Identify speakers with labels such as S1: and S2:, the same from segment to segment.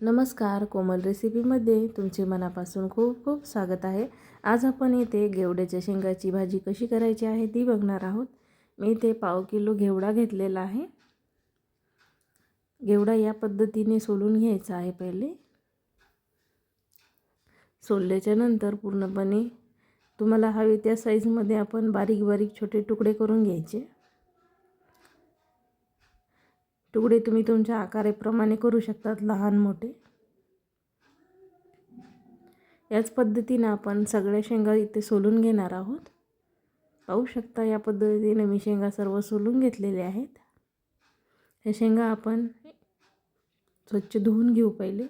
S1: नमस्कार कोमल रेसिपीमध्ये तुमचे मनापासून खूप खूप स्वागत आहे. आज आपण इथे घेवड्याच्या शेंगाची भाजी कशी करायची आहे ती बघणार आहोत. मी इथे पाव किलो घेवडा घेतलेला आहे. घेवडा या पद्धतीने सोलून घ्यायचा आहे पहिले. सोलल्याच्या नंतर पूर्णपणे तुम्हाला हवे त्या साईजमध्ये आपण बारीक बारीक छोटे तुकडे करून घ्यायचे. तुकडे तुम्ही तुमच्या आकाराप्रमाणे करू शकतात लहान मोठे. याच पद्धतीनं आपण सगळ्या शेंगा इथे सोलून घेणार आहोत. पाहू शकता या पद्धतीने मी शेंगा सर्व सोलून घेतलेले आहेत. हे शेंगा आपण स्वच्छ धुवून घेऊ पहिले.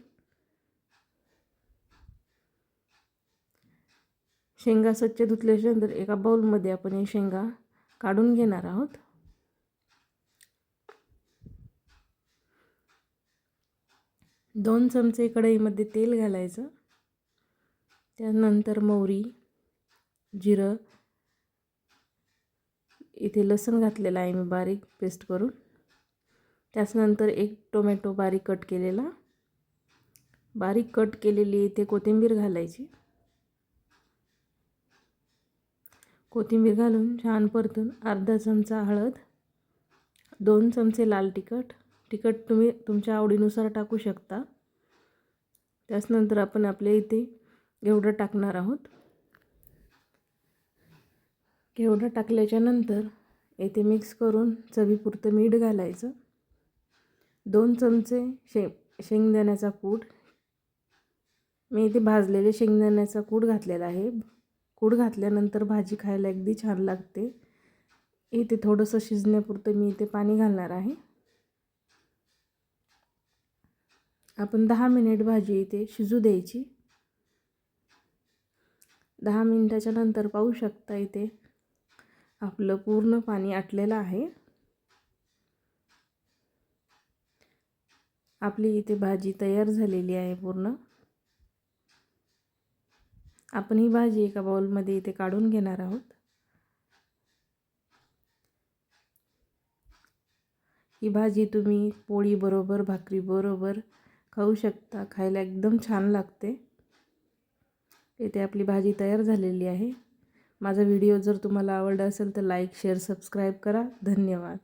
S1: शेंगा स्वच्छ धुतल्याच्यानंतर एका बाउलमध्ये आपण हे शेंगा काढून घेणार आहोत. दोन चमचे कढईमध्ये तेल घालायचं. त्यानंतर मोहरी जिरं इथे लसूण घातलेलं आहे मी बारीक पेस्ट करून. त्याचनंतर एक टोमॅटो बारीक कट केलेला. बारीक कट केलेली इथे कोथिंबीर घालायची. कोथिंबीर घालून छान परतून अर्धा चमचा हळद दोन चमचे लाल तिखट तिखट तुम्ही तुमच्या आवडीनुसार टाकू शकता. त्याचनंतर आपण आपल्या इथे घेवडं टाकणार आहोत. घेवडं टाकल्याच्यानंतर येथे मिक्स करून चवीपुरतं मीठ घालायचं. दोन चमचे शे शेंगदाण्याचा कूट. मी इथे भाजलेले शेंगदाण्याचा कूट घातलेला आहे. कूट घातल्यानंतर भाजी खायला अगदी छान लागते. इथे थोडंसं शिजण्यापुरतं मी इथे पाणी घालणार आहे. आपण दहा मिनिट भाजी इथे शिजू द्यायची. दहा मिनिटाच्या नंतर पाहू शकता इथे आपलं पूर्ण पाणी आटलेलं आहे. आपली इथे भाजी तयार झालेली आहे पूर्ण. आपण ही भाजी एका बाउलमध्ये इथे काढून घेणार आहोत. ही भाजी तुम्ही पोळीबरोबर भाकरीबरोबर खाऊ शकता खायला एकदम छान लागते. इथे आपली भाजी तयार झालेली आहे. माझा व्हिडिओ जर तुम्हाला आवडला असेल तर लाईक शेअर सबस्क्राईब करा. धन्यवाद.